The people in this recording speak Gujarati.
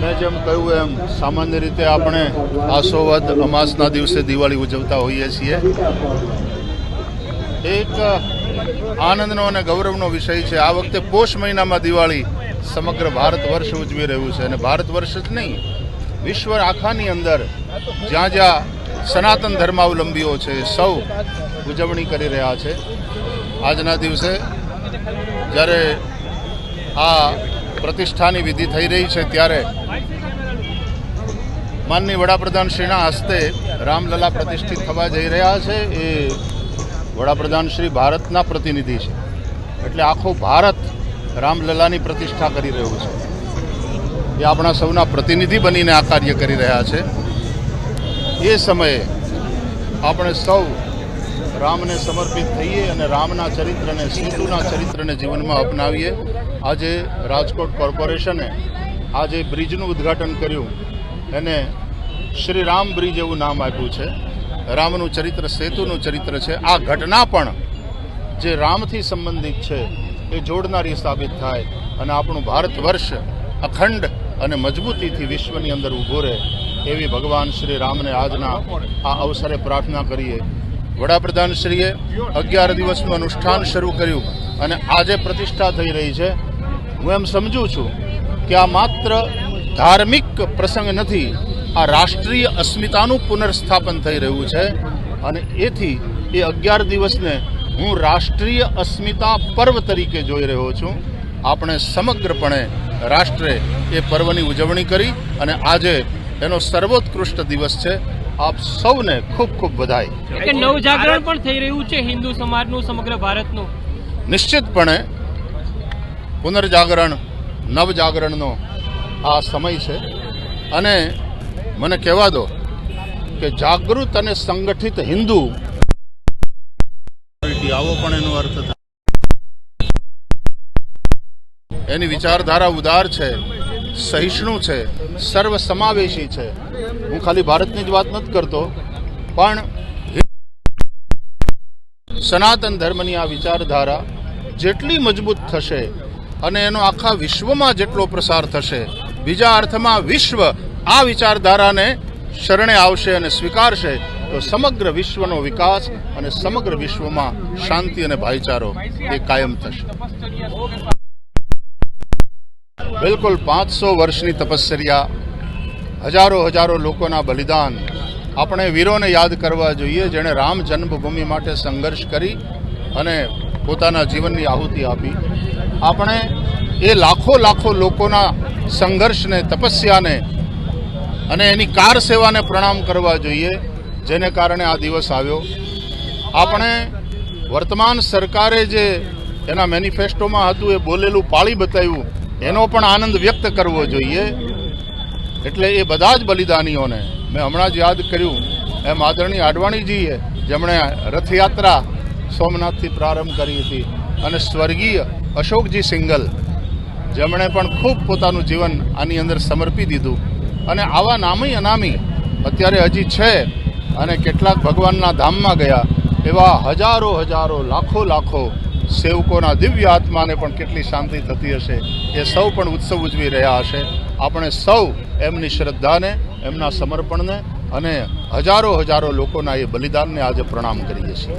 મેં જેમ કહ્યું એમ, સામાન્ય રીતે આપણે આસોવદ અમાસના દિવસે દિવાળી ઉજવતા હોઈએ છીએ. એક આનંદનો અને ગૌરવનો વિષય છે. આ વખતે પોષ મહિનામાં દિવાળી સમગ્ર ભારત વર્ષ ઉજવી રહ્યું છે. અને ભારત વર્ષ જ નહીં, વિશ્વ આખાની અંદર જ્યાં જ્યાં સનાતન ધર્માવલંબીઓ છે, સૌ ઉજવણી કરી રહ્યા છે. આજના દિવસે જ્યારે આ પ્રતિષ્ઠાની વિધિ થઈ રહી છે ત્યારે માનની વડાપ્રધાન શ્રીના હસ્તે રામલલા પ્રતિષ્ઠિત થવા જઈ રહ્યા છે. એ વડાપ્રધાન શ્રી ભારતના પ્રતિનિધિ છે. એટલે આખો ભારત રામલલાની પ્રતિષ્ઠા કરી રહ્યું છે. એ આપણા સૌના પ્રતિનિધિ બનીને આ કાર્ય કરી રહ્યા છે. એ સમયે આપણે સૌ રામને સમર્પિત થઈએ અને રામના ચરિત્રને સેતુના ચરિત્રને જીવનમાં અપનાવીએ. આજે રાજકોટ કોર્પોરેશને આજે બ્રિજનું ઉદ્ઘાટન કર્યું. એને શ્રી રામ બ્રિજ એવું નામ આપ્યું છે. રામનું ચરિત્ર, સેતુનું ચરિત્ર છે. આ ઘટના પણ જે રામથી સંબંધિત છે, એ જોડનારી સાબિત થાય અને આપણું ભારત વર્ષ અખંડ અને મજબૂતીથી વિશ્વની અંદર ઊભો રહે એવી ભગવાન શ્રી રામને આજના આ અવસરે પ્રાર્થના કરીએ. વડાપ્રધાનશ્રીએ અગિયાર દિવસનું અનુષ્ઠાન શરૂ કર્યું અને આજે પ્રતિષ્ઠા થઈ રહી છે. હું એમ સમજું છું કે આ માત્ર ધાર્મિક પ્રસંગ નથી, આ રાષ્ટ્રીય અસ્મિતાનું પુનર્સ્થાપન થઈ રહ્યું છે અને એથી એ અગિયાર દિવસને હું રાષ્ટ્રીય અસ્મિતા પર્વ તરીકે જોઈ રહ્યો છું. આપણે સમગ્રપણે રાષ્ટ્રે એ પર્વની ઉજવણી કરી અને આજે એનો સર્વોત્કૃષ્ટ દિવસ છે. આપ સૌને ખૂબ ખૂબ બધાઈ કે નવજાગરણ પણ થઈ રહ્યું છે હિન્દુ સમાજનું સમગ્ર ભારતનું. નિશ્ચિતપણે પુનર્જાગરણ નવજાગરણનો આ સમય છે. અને મને કહેવા દો કે જાગૃત અને સંગઠિત હિન્દુ આવો પણ એનો અર્થ થાય. એની વિચારધારા ઉદાર છે. સહિષ્ણુ છે સર્વ સમાવેશી છે. હું ખાલી ભારતની જ વાત નથી કરતો, પણ સનાતન ધર્મની આ વિચારધારા જેટલી મજબૂત થશે અને એનો આખા વિશ્વમાં જેટલો પ્રસાર થશે, બીજા અર્થમાં વિશ્વ આ વિચારધારાને શરણે આવશે અને સ્વીકારશે, તો સમગ્ર વિશ્વનો વિકાસ અને સમગ્ર વિશ્વમાં શાંતિ અને ભાઈચારો એ કાયમ થશે. બિલકુલ પાંચસો વર્ષની તપશ્ચર્યા હજારો હજારો લોકોના બલિદાન આપણે વીરોને યાદ કરવા જોઈએ, જેણે રામ જન્મભૂમિ માટે સંઘર્ષ કરી અને પોતાના જીવનની આહુતિ આપી. આપણે એ લાખો લાખો લોકોના સંઘર્ષને, તપસ્યાને અને એની કાર સેવાને પ્રણામ કરવા જોઈએ, જેને કારણે આ દિવસ આવ્યો. આપણે વર્તમાન સરકારે જે એના મેનિફેસ્ટોમાં હતું, એ બોલેલું પાળી બતાવ્યું એનો પણ આનંદ વ્યક્ત કરવો જોઈએ. એટલે એ બધા જ બલિદાનીઓને મેં હમણાં જ યાદ કર્યું. એમ આદરણીય આડવાણીજીએ જેમણે રથયાત્રા સોમનાથથી પ્રારંભ કરી હતી અને સ્વર્ગીય અશોકજી સિંગલ જેમણે પણ ખૂબ પોતાનું જીવન આની અંદર સમર્પી દીધું. અને આવા નામી અનામી અત્યારે હજી છે અને કેટલાક ભગવાનના ધામમાં ગયા એવા હજારો હજારો લાખો લાખો સેવકોના દિવ્ય આત્માને પણ કેટલી શાંતિ થતી હશે એ સૌ પણ ઉત્સવ ઉજવી રહ્યા હશે. આપણે સૌ એમની શ્રદ્ધાને, એમના સમર્પણને અને હજારો હજારો લોકોના એ બલિદાનને આજે પ્રણામ કરીએ છીએ.